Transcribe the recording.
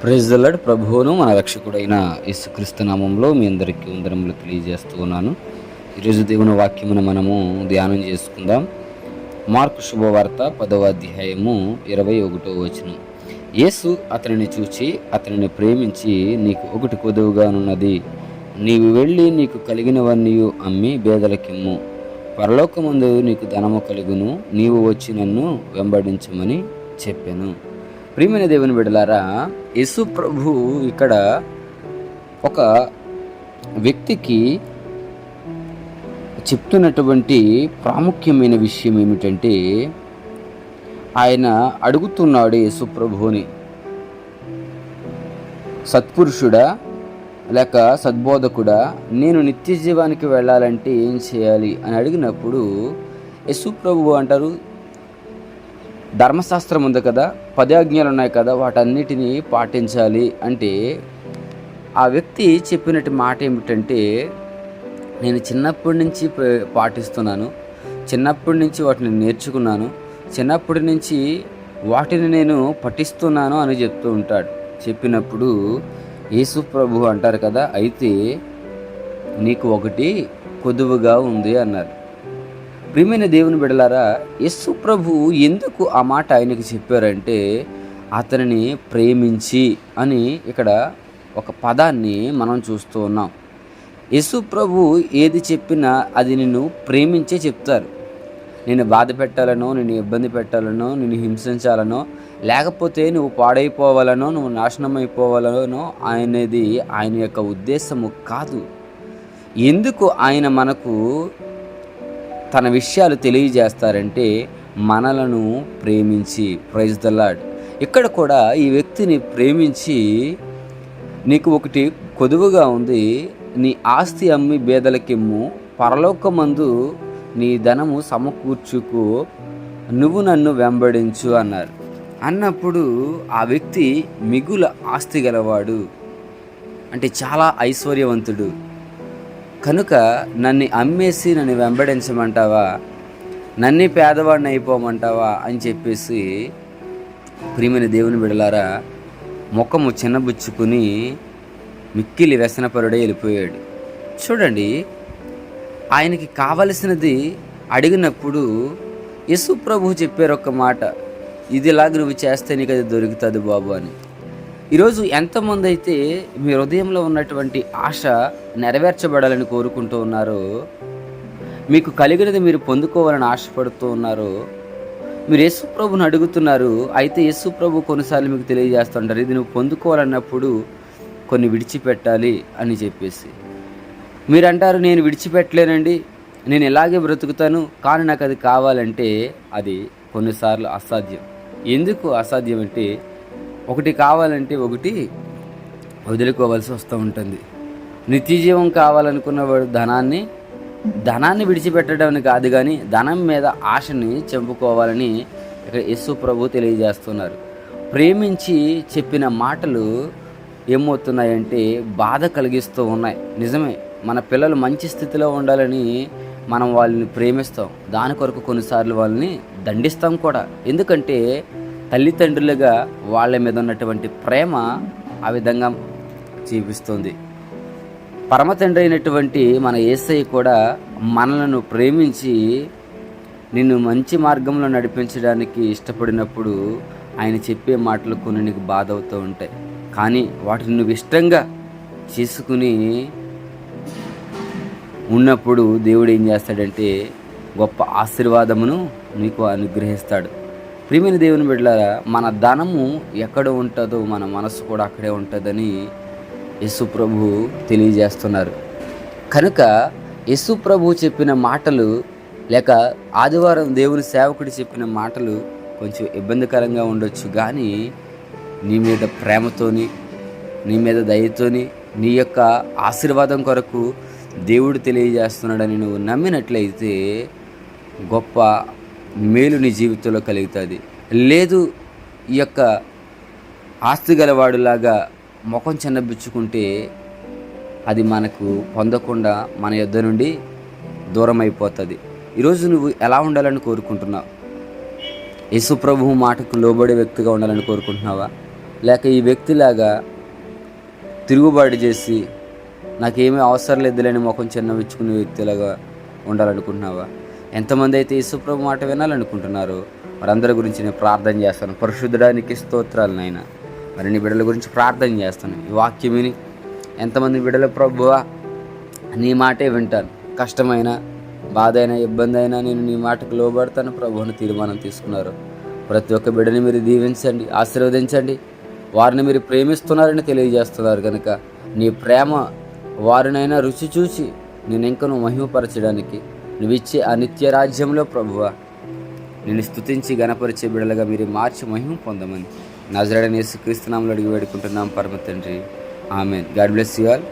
Praise దల్లడ్ ప్రభువును మన రక్షకుడైన యేసుక్రీస్తు నామంలో మీ అందరికీ ఉందరములు తెలియజేస్తూ ఉన్నాను. ఈరోజు దేవుని వాక్యమును మనము ధ్యానం చేసుకుందాం. మార్కు శుభవార్త పదవ అధ్యాయము ఇరవై ఒకటో వచనం. యేసు అతనిని చూచి అతనిని ప్రేమించి నీకు ఒకటి కొదువుగానున్నది నీవు వెళ్ళి నీకు కలిగినవన్నీ అమ్మి బేదలకిమ్ము. పరలోకముందు నీకు ధనము కలుగును నీవు వచ్చి నన్ను వెంబడించమని చెప్పాను. ప్రియమైన దేవుని బిడలారా యేసు ప్రభు ఇక్కడ ఒక వ్యక్తికి చెప్తున్నటువంటి ప్రాముఖ్యమైన విషయం ఏమిటంటే ఆయన అడుగుతున్నాడు యేసు ప్రభువుని సత్పురుషుడా లేక సద్బోధకుడా నేను నిత్య జీవానికి వెళ్ళాలంటే ఏం చేయాలి? అని అడిగినప్పుడు యశు ప్రభు అంటారు ధర్మశాస్త్రం ఉంది కదా పదాజ్ఞలు ఉన్నాయి కదా వాటన్నిటినీ పాటించాలి అంటే ఆ వ్యక్తి చెప్పినట్టు మాట ఏమిటంటే నేను చిన్నప్పటి నుంచి పాటిస్తున్నాను చిన్నప్పటి నుంచి వాటిని నేర్చుకున్నాను చిన్నప్పటి నుంచి వాటిని నేను పఠిస్తున్నాను అని చెప్తూ ఉంటాడు. చెప్పినప్పుడు యేసు ప్రభు అంటారు కదా అయితే నీకు ఒకటి కొదువుగా ఉంది అన్నారు. ప్రియమైన దేవుని బిడలారా యస్సు ప్రభు ఎందుకు ఆ మాట ఆయనకి చెప్పారంటే అతనిని ప్రేమించి అని ఇక్కడ ఒక పదాన్ని మనం చూస్తూ ఉన్నాం. యేసు ప్రభు ఏది చెప్పినా అది నిన్ను ప్రేమించే చెప్తారు. నేను బాధ పెట్టాలనో నేను ఇబ్బంది పెట్టాలనో నేను హింసించాలనో లేకపోతే నువ్వు పాడైపోవాలనో నువ్వు నాశనం అయిపోవాలనో అనేది ఆయన యొక్క ఉద్దేశము కాదు. ఎందుకు ఆయన మనకు తన విషయాలు తెలియజేస్తారంటే మనలను ప్రేమించి ప్రైజ్ ద లాడ్ ఇక్కడ కూడా ఈ వ్యక్తిని ప్రేమించి నీకు ఒకటి కొదువుగా ఉంది. నీ ఆస్తి అమ్మి బేదలకిమ్ము పరలోకమందు నీ ధనము సమకూర్చుకు నువ్వు నన్ను వెంబడించు అన్నారు. అన్నప్పుడు ఆ వ్యక్తి మిగుల ఆస్తి గలవాడు. అంటే చాలా ఐశ్వర్యవంతుడు. కనుక నన్ను అమ్మేసి నన్ను వెంబడించమంటావా? నన్ను పేదవాడిని అయిపోమంటావా? అని చెప్పేసి ప్రియమైన దేవుని బిడలారా ముఖము చిన్నబుచ్చుకుని మిక్కిలి వ్యసనపరుడే వెళ్ళిపోయాడు. చూడండి ఆయనకి కావలసినది అడిగినప్పుడు యశు ప్రభు చెప్పారు ఒక మాట ఇదిలాగ నువ్వు చేస్తే నీకు అది దొరుకుతుంది బాబు అని. ఈరోజు ఎంతమంది అయితే మీ హృదయంలో ఉన్నటువంటి ఆశ నెరవేర్చబడాలని కోరుకుంటూ ఉన్నారో మీకు కలిగినది మీరు పొందుకోవాలని ఆశపడుతూ ఉన్నారు మీరు యేసు ప్రభుని అడుగుతున్నారు అయితే యేసు ప్రభు కొన్నిసార్లు మీకు తెలియజేస్తుంటారు ఇది నువ్వు పొందుకోవాలన్నప్పుడు కొన్ని విడిచిపెట్టాలి అని చెప్పేసి. మీరు అంటారు నేను విడిచిపెట్టలేనండి నేను ఇలాగే బ్రతుకుతాను కానీ నాకు అది కావాలంటే అది కొన్నిసార్లు అసాధ్యం. ఎందుకు అసాధ్యం అంటే ఒకటి కావాలంటే ఒకటి వదులుకోవాల్సి వస్తూ ఉంటుంది. నిత్యజీవం కావాలనుకున్నవాడు ధనాన్ని ధనాన్ని విడిచిపెట్టడం కాదు కానీ ధనం మీద ఆశని చంపుకోవాలని ఇక్కడ యశు ప్రభు తెలియజేస్తున్నారు. ప్రేమించి చెప్పిన మాటలు ఏమవుతున్నాయంటే బాధ కలిగిస్తూ ఉన్నాయి. నిజమే మన పిల్లలు మంచి స్థితిలో ఉండాలని మనం వాళ్ళని ప్రేమిస్తాం. దాని కొరకు కొన్నిసార్లు వాళ్ళని దండిస్తాం కూడా. ఎందుకంటే తల్లిదండ్రులుగా వాళ్ళ మీద ఉన్నటువంటి ప్రేమ ఆ విధంగా చూపిస్తుంది. పరమ తండ్రి అయినటువంటి మన ఏసై కూడా మనలను ప్రేమించి నిన్ను మంచి మార్గంలో నడిపించడానికి ఇష్టపడినప్పుడు ఆయన చెప్పే మాటలు కొన్ని నీకు బాధ అవుతూ ఉంటాయి. కానీ వాటిని నువ్వు ఇష్టంగా చేసుకుని ఉన్నప్పుడు దేవుడు ఏం చేస్తాడంటే గొప్ప ఆశీర్వాదమును నీకు అనుగ్రహిస్తాడు. ప్రియమైన దేవుని బిడ్డలారా మన ధనము ఎక్కడ ఉంటుందో మన మనసు కూడా అక్కడే ఉంటుందని యశుప్రభు తెలియజేస్తున్నారు. కనుక యశుప్రభు చెప్పిన మాటలు లేక ఆదివారం దేవుని సేవకుడు చెప్పిన మాటలు కొంచెం ఇబ్బందికరంగా ఉండొచ్చు కానీ నీ మీద ప్రేమతోని నీ మీద దయతోని నీ యొక్క ఆశీర్వాదం కొరకు దేవుడు తెలియజేస్తున్నాడని నువ్వు నమ్మినట్లయితే గొప్ప మేలు నీ జీవితంలో కలుగుతుంది. లేదు ఈ యొక్క ఆస్తి గలవాడులాగా ముఖం చిన్నబిచ్చుకుంటే అది మనకు పొందకుండా మన యొద్ద నుండి దూరం అయిపోతుంది ఈరోజు నువ్వు ఎలా ఉండాలని కోరుకుంటున్నావు? యేసు ప్రభువు మాటకు లోబడే వ్యక్తిగా ఉండాలని కోరుకుంటున్నావా? లేక ఈ వ్యక్తిలాగా తిరుగుబాటు చేసి నాకేమీ అవసరం లేదులేని ముఖం చిన్నవిచ్చుకునే వ్యక్తిలాగా ఉండాలనుకుంటున్నావా? ఎంతమంది అయితే యేసుప్రభు మాట వినాలనుకుంటున్నారో వారందరి గురించి నేను ప్రార్థన చేస్తాను. పరిశుద్ధడానికి స్తోత్రాలు నాయన. మరి నీ బిడ్డల గురించి ప్రార్థన చేస్తాను. ఈ వాక్యం విని ఎంతమంది బిడ్డల ప్రభువా నీ మాటే వింటాను. కష్టమైన బాధ అయినా ఇబ్బంది అయినా నేను నీ మాటకు లోబడతాను. ప్రభువుని తీర్మానం తీసుకున్నారు. ప్రతి ఒక్క బిడ్డని మీరు దీవించండి ఆశీర్వదించండి. వారిని మీరు ప్రేమిస్తున్నారని తెలియజేస్తున్నారు కనుక నీ ప్రేమ వారినైనా రుచి చూసి నేను ఇంకను మహిమపరచడానికి నువ్వు ఇచ్చే ఆ నిత్య రాజ్యంలో ప్రభువ. నేను స్థుతించి గణపరిచే బిడలుగా మీరు మార్చి మహిమ పొందమని. నజరడనేసి క్రీస్తునామలు అడిగి వేడుకుంటున్నాం పరమ తండ్రి ఆమె గాడ్ బ్లెస్ యు ఆల్.